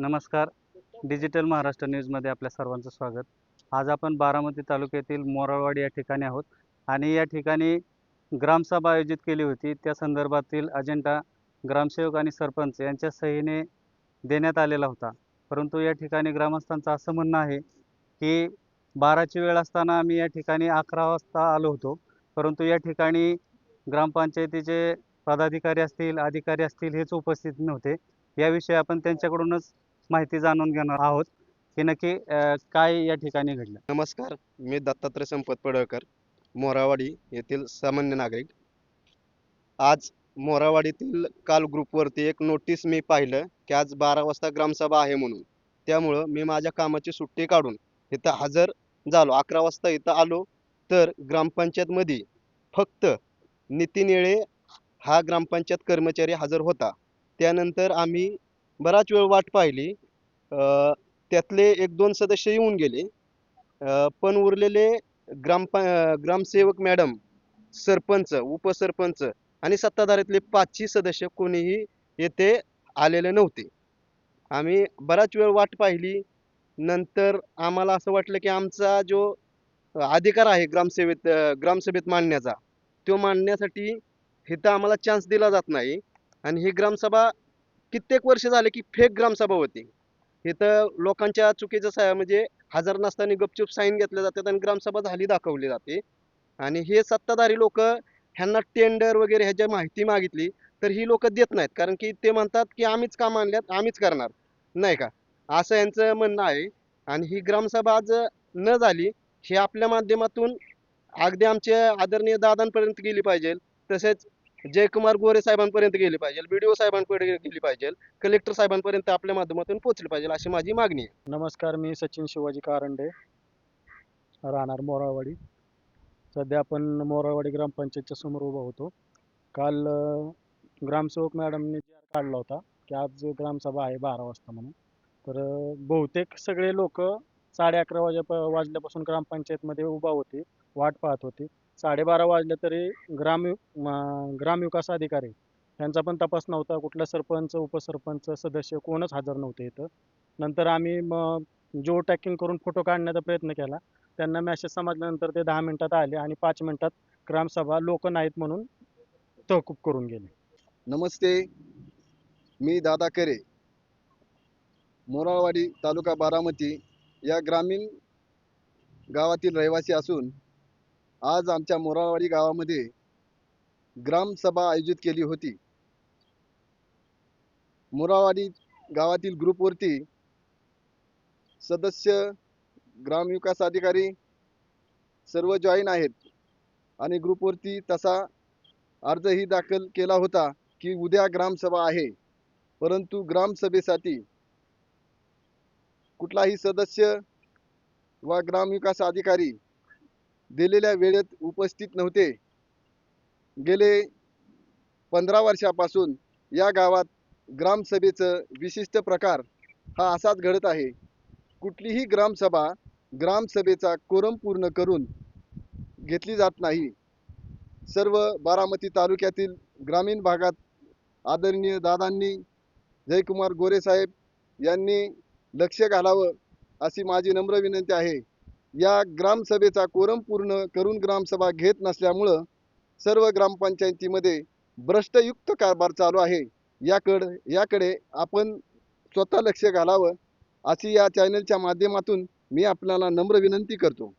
नमस्कार. डिजिटल महाराष्ट्र न्यूजमध्ये आपल्या सर्वांचं स्वागत. आज आपण बारामती तालुक्यातील मोराळवाडी या ठिकाणी आहोत. आणि या ठिकाणी ग्रामसभा आयोजित केली होती. त्या संदर्भातील अजेंडा ग्रामसेवक आणि सरपंच यांच्या सहीने देण्यात आलेला होता. परंतु या ठिकाणी ग्रामस्थांचं असं म्हणणं आहे की बाराची वेळ असताना आम्ही या ठिकाणी अकरा वाजता आलो होतो. परंतु या ठिकाणी ग्रामपंचायतीचे पदाधिकारी असतील अधिकारी असतील हेच उपस्थित नव्हते. याविषयी आपण त्यांच्याकडूनच माहिती जाणून घेणार आहोत. की नक्की अ, काय या ठिकाणी घडलं? नमस्कार मी दत्तात्रय संपत पडळकर मोरावाडी येथील सामान्य नागरिक. आज मोरावाडीतील काल ग्रुपवरती एक नोटीस मी पाहिलं की आज बारा वाजता ग्रामसभा आहे म्हणून. त्यामुळं मी माझ्या कामाची सुट्टी काढून इथं हजर झालो. अकरा वाजता इथं आलो तर ग्रामपंचायतमध्ये फक्त नितीन येळे हा ग्रामपंचायत कर्मचारी हजर होता. त्यानंतर आम्ही बराच वेळ वाट पाहिली. त्यातले एक दोन सदस्य येऊन गेले. पण उरलेले ग्रामप ग्रामसेवक मॅडम सरपंच उपसरपंच आणि सत्ताधारीतले पाचही सदस्य कोणीही येथे आलेले नव्हते. आम्ही बराच वेळ वाट पाहिली. नंतर आम्हाला असं वाटलं की आमचा जो अधिकार आहे ग्रामसेवेत ग्रामसभेत मांडण्याचा तो मांडण्यासाठी इथं आम्हाला चान्स दिला जात नाही. आणि ही ग्रामसभा कित्येक वर्ष झाले की फेक ग्रामसभा होती. इथं लोकांच्या चुकीचं सा म्हणजे हजर नसताना गपचूप साईन घेतल्या जातात आणि ग्रामसभा झाली दाखवली जाते. आणि हे सत्ताधारी लोक ह्यांना टेंडर वगैरे ह्याच्या माहिती मागितली तर ही लोक देत नाहीत. कारण की ते म्हणतात की आम्हीच काम आणल्यात आम्हीच करणार. नाही का? असं यांचं म्हणणं आहे. आणि ही ग्रामसभा आज न झाली हे आपल्या माध्यमातून अगदी आमच्या आदरणीय दादांपर्यंत गेली पाहिजे. तसेच जयकुमार गोरे साहेबांपर्यंत गेली पाहिजे बी डी ओ साहेबांपर्यंत गेली पाहिजे कलेक्टर साहेबांपर्यंत आपल्या माध्यमातून पोहोचली पाहिजे अशी माझी मागणी आहे. नमस्कार मी सचिन शिवाजी कारंडे राहणार मोराळवाडी. सध्या आपण मोराळवाडी ग्रामपंचायतच्या समोर उभा होतो. काल ग्रामसेवक मॅडमने जी आर काढला होता की आज ग्रामसभा आहे बारा वाजता म्हणून. तर बहुतेक सगळे लोक साडे अकरा वाजे वाजल्यापासून ग्रामपंचायतमध्ये उभा होते वाट पाहत होते. साडेबारा वाजले तरी ग्राम ग्रामविकास अधिकारी यांचा पण तपास नव्हता. कुठला सरपंच उपसरपंच सदस्य कोणच हजर नव्हते इथं. नंतर आम्ही मग जो टॅकिंग करून फोटो काढण्याचा प्रयत्न केला त्यांना मॅसेज समजल्यानंतर ते दहा मिनिटात आले आणि पाच मिनिटात ग्रामसभा लोक नाहीत म्हणून तहकूब करून गेले. नमस्ते. मी दादा करे मोराळवाडी तालुका बारामती या ग्रामीण गावातील रहिवासी असून आज आमच्या मोराळवाडी गावामध्ये ग्रामसभा आयोजित केली होती. मोरावाडी गावातील ग्रुपवरती सदस्य ग्रामविकास अधिकारी सर्व जॉईन आहेत. आणि ग्रुपवरती तसा अर्जही दाखल केला होता की उद्या ग्रामसभा आहे. परंतु ग्रामसभेसाठी कुठलाही सदस्य वा ग्रामविकास अधिकारी दिलेल्या वेळेत उपस्थित नव्हते. गेले पंधरा वर्षापासून या गावात ग्रामसभेचं विशिष्ट प्रकार हा असाच घडत आहे. कुठलीही ग्रामसभा ग्रामसभेचा कोरम पूर्ण करून घेतली जात नाही. सर्व बारामती तालुक्यातील ग्रामीण भागात आदरणीय दादांनी जयकुमार गोरे साहेब यांनी लक्ष घालावं अशी माझी नम्र विनंती आहे. या ग्रामसभेचा कोरम पूर्ण करून ग्रामसभा घेत नसल्यामुळं सर्व ग्रामपंचायतीमध्ये भ्रष्टयुक्त कारभार चालू आहे. याकडं याकडे आपण स्वतः लक्ष घालावं अशी या चॅनलच्या माध्यमातून मी आपल्याला नम्र विनंती करतो.